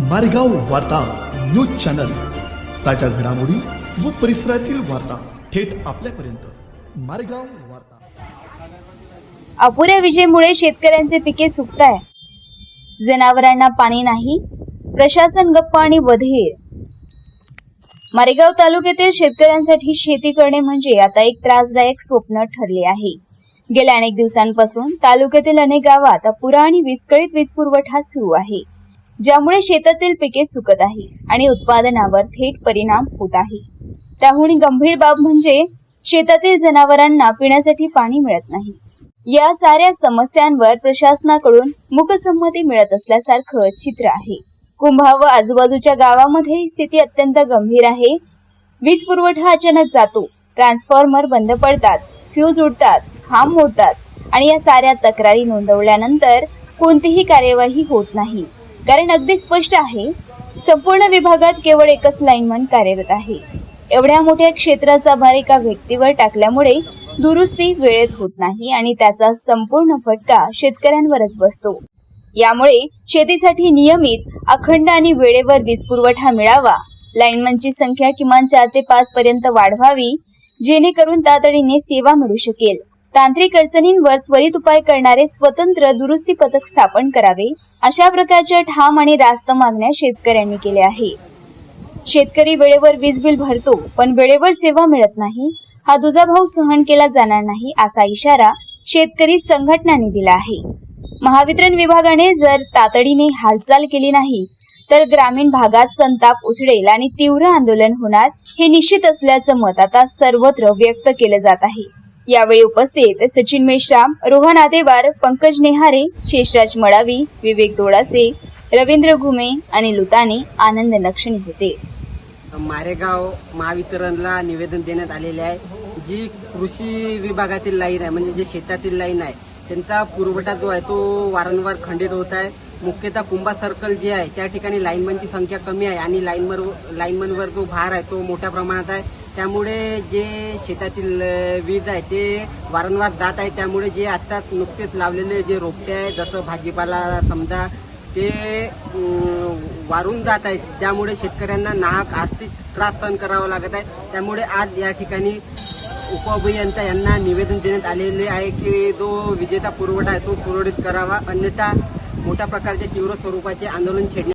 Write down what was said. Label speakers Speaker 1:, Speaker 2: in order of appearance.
Speaker 1: मारेगाव वार्ता news channel. ताज्या घडामोडी व परिसरातील वार्ता थेट आपल्यापर्यंत. मारेगाव वार्ता.
Speaker 2: अपुऱ्या विजेमुळे शेतकऱ्यांचे पिके सुकताय. जनावरांना पाणी नाही. प्रशासन गप्प आणि बधीर मारेगाव तालुक्यातील शेतकऱ्यांसाठी शेती करणे म्हणजे आता एक त्रासदायक स्वप्न ठरले आहे. गेल्या अनेक दिवसांपासून तालुक्यातील अनेक गावात अपुरा आणि विस्कळीत वीज पुरवठा सुरू आहे. ज्यामुळे शेतातील पिके सुकत आहे आणि उत्पादनावर थेट परिणाम होत आहे. त्याहून गंभीर बाब म्हणजे शेतातील जनावरांना पिण्यासाठी पाणी मिळत नाही. या साऱ्या समस्यांवर प्रशासनाकडून मुखसंमती मिळत असल्यासारखं चित्र आहे. कुंभा व आजूबाजूच्या गावामध्ये ही स्थिती अत्यंत गंभीर आहे. वीज पुरवठा अचानक जातो ट्रान्सफॉर्मर बंद पडतात फ्यूज उडतात खांब मोडतात आणि या साऱ्या तक्रारी नोंदवल्यानंतर कोणतीही कार्यवाही होत नाही. कारण अगदी स्पष्ट आहे संपूर्ण विभागात केवळ एकच लाईनमन कार्यरत आहे. एवढ्या मोठ्या क्षेत्राचा भार एका व्यक्तीवर टाकल्यामुळे दुरुस्ती वेळेत होत नाही आणि त्याचा संपूर्ण फटका शेतकऱ्यांवरच बसतो. यामुळे शेतीसाठी नियमित अखंड आणि वेळेवर वीज पुरवठा मिळावा लाईनमनची संख्या किमान चार ते पाच पर्यंत वाढवावी जेणेकरून तातडीने सेवा मिळू शकेल. तांत्रिक अडचणींवर त्वरित उपाय करणारे स्वतंत्र दुरुस्ती पथक स्थापन करावे अशा प्रकारच्या ठाम आणि रास्त मागण्या शेतकऱ्यांनी केल्या आहे. शेतकरी वेळेवर वीज बिल भरतो पण वेळेवर सेवा मिळत नाही हा दुजाभाव सहन केला जाणार नाही असा इशारा शेतकरी संघटनांनी दिला आहे. महावितरण विभागाने जर तातडीने हालचाल केली नाही तर ग्रामीण भागात संताप उचडेल आणि तीव्र आंदोलन होणार हे निश्चित असल्याचं मत आता सर्वत्र व्यक्त केलं जात आहे. यावेळी उपस्थित सचिन मेश्राम रोहन आदेवार पंकज नेहारे शेषराज मडावी विवेक दोडासे रवींद्र घुमे आणि लुतानी आनंद नक्षणी होते.
Speaker 3: मारेगाव महावितरणला निवेदन देण्यात आलेले आहे. जी कृषी विभागातील लाईन आहे म्हणजे जे शेतातील लाईन आहे त्यांचा पुरवठा जो आहे तो वारंवार खंडित होत आहे. मुख्यतः कुंभा सर्कल जे आहे त्या ठिकाणी लाईनमनची संख्या कमी आहे आणि लाईनवर लाईनमनवर जो भार आहे तो मोठ्या प्रमाणात आहे. त्यामुळे जे शेतातील वीज आहे ते वारंवार जात आहे. त्यामुळे जे आत्ताच नुकतेच लावलेले जे रोपटे आहे जसं भाजीपाला समजा ते वारून जात आहेत. त्यामुळे शेतकऱ्यांना नाहक आर्थिक त्रास सहन करावा लागत आहे. त्यामुळे आज या ठिकाणी उपअभियंता यांना निवेदन देण्यात आलेले आहे की जो विजेता पुरवठा आहे तो सुरळीत करावा. अन्यथा मोठ्या प्रकारचे तीव्र स्वरूपाचे आंदोलन छेडण्यात